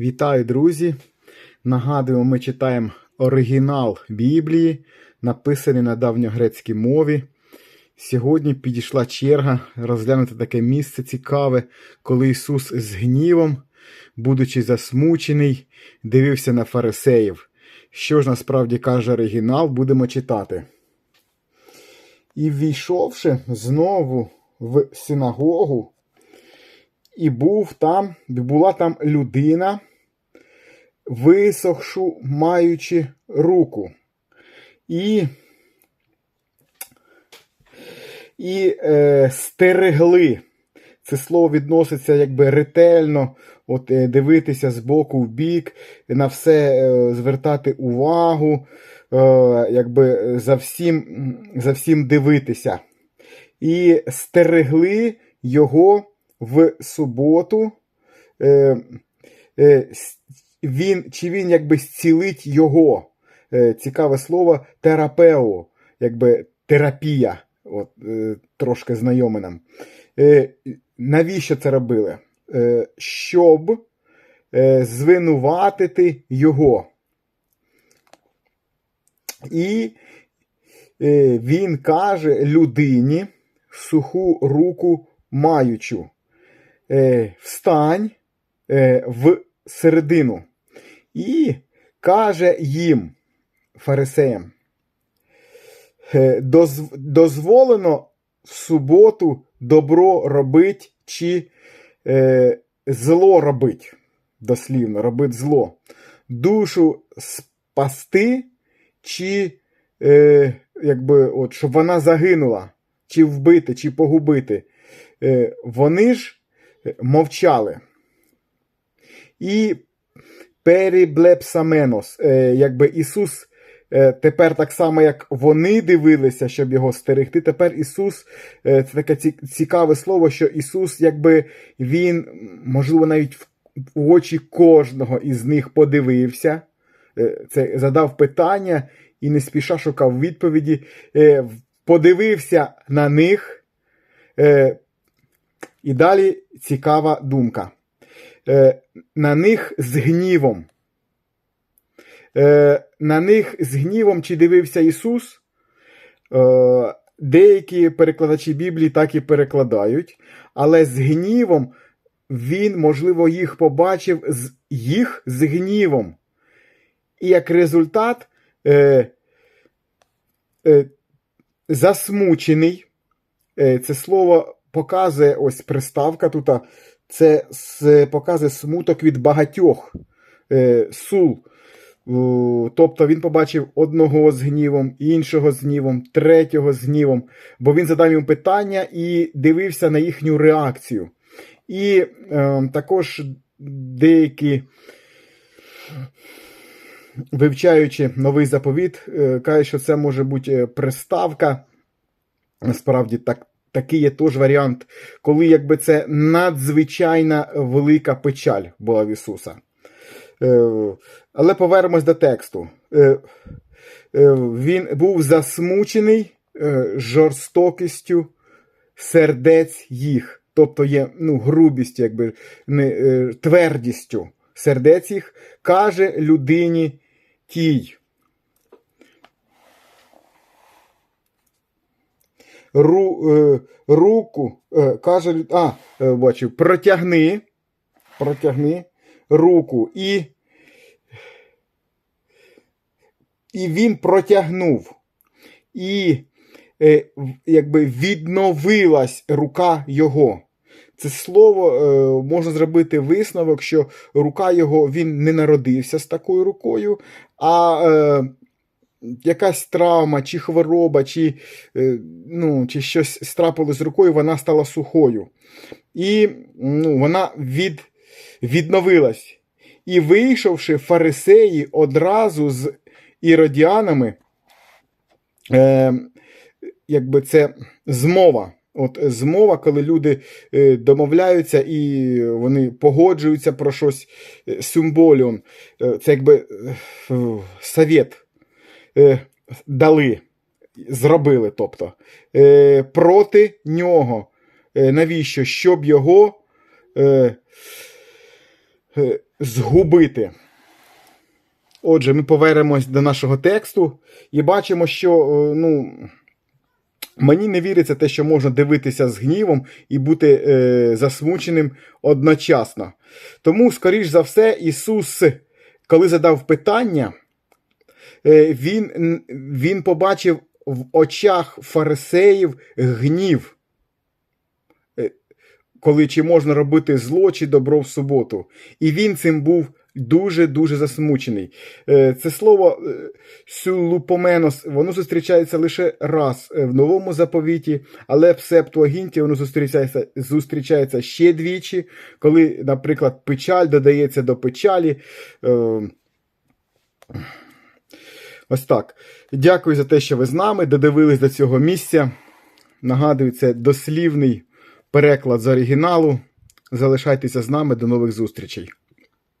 Вітаю, друзі! Нагадуємо, ми читаємо оригінал Біблії, написаний на давньогрецькій мові. Сьогодні підійшла черга розглянути таке місце цікаве, коли Ісус з гнівом, будучи засмучений, дивився на фарисеїв. Що ж насправді каже оригінал, будемо читати. І ввійшовши знову в синагогу, і був там, була там людина, висохшу, маючи руку. І і е, стерегли. Це слово відноситься якби ретельно, от, е, дивитися з боку в бік, на все е, звертати увагу, е, якби за всім, за всім дивитися. І стерегли його в суботу. Е, е, він, Чи він якби зцілить його? Е, цікаве слово терапео, якби терапія. От, е, Трошки знайоме нам. Е, навіщо це робили? Щоб звинуватити його. І він каже людині суху руку маючу. Встань в середину. І каже їм, фарисеям, е, дозволено в суботу добро робить чи е, зло робить, дослівно, робить зло. Душу спасти, чи е, якби, от, щоб вона загинула, чи вбити, чи погубити. Е, вони ж мовчали. І періблепсаменос, е, якби Ісус е, тепер так само, як вони дивилися, щоб його стерегти. Тепер Ісус, е, це таке цікаве слово, що Ісус, якби Він, можливо, навіть в очі кожного із них подивився, це задав питання і не спіша шукав відповіді, подивився на них. і далі цікава думка. Е, на них з гнівом. Е, на них з гнівом чи дивився Ісус? Е, деякі перекладачі Біблії так і перекладають, але з гнівом він, можливо, їх побачив з їх з гнівом. І як результат е, е, засмучений. Це слово показує ось приставка тут. Це показує смуток від багатьох е, сул. Тобто він побачив одного з гнівом, іншого з гнівом, третього з гнівом, бо він задав їм питання і дивився на їхню реакцію. І е, також деякі, вивчаючи новий заповіт, е, кажуть, що це може бути е, приставка. Насправді, так, такий є теж варіант, коли якби це надзвичайна велика печаль була в Ісуса. Е, але повернемось до тексту. Е, е, він був засмучений жорстокістю сердець їх, тобто є ну, грубістю, якби не, твердістю сердець їх, каже людині тій. Ру, е, руку, е, каже, а, е, бачу, протягни, протягни руку і, і він протягнув. І е, якби відновилась рука його. Це слово е, можна зробити висновок, що рука його він не народився з такою рукою, а е, якась травма, чи хвороба, чи, е, ну, чи щось страпилось з рукою, вона стала сухою. І ну, вона від, відновилась. І вийшовши фарисеї одразу з іродіанами, е, якби це змова. От змова, коли люди е, домовляються і вони погоджуються про щось е, символіон. Е, Це якби фу, совет е, дали, зробили, тобто, е, проти нього. Е, навіщо? Щоб його е, е, згубити. Отже, ми повернемось до нашого тексту і бачимо, що е, ну, мені не віриться те, що можна дивитися з гнівом і бути е, засмученим одночасно. Тому, скоріш за все, Ісус, коли задав питання, він, він побачив в очах фарисеїв гнів. Е, Коли чи можна робити зло чи добро в суботу. І він цим був дуже-дуже засмучений. Е, Це слово е, сюлупоменос, воно зустрічається лише раз е, в новому заповіті, але в Септуагінті воно зустрічається, зустрічається ще двічі, коли, наприклад, печаль додається до печалі. Ось так. Дякую за те, що ви з нами додивились до цього місця. Нагадую, це дослівний переклад з оригіналу. Залишайтеся з нами. До нових зустрічей.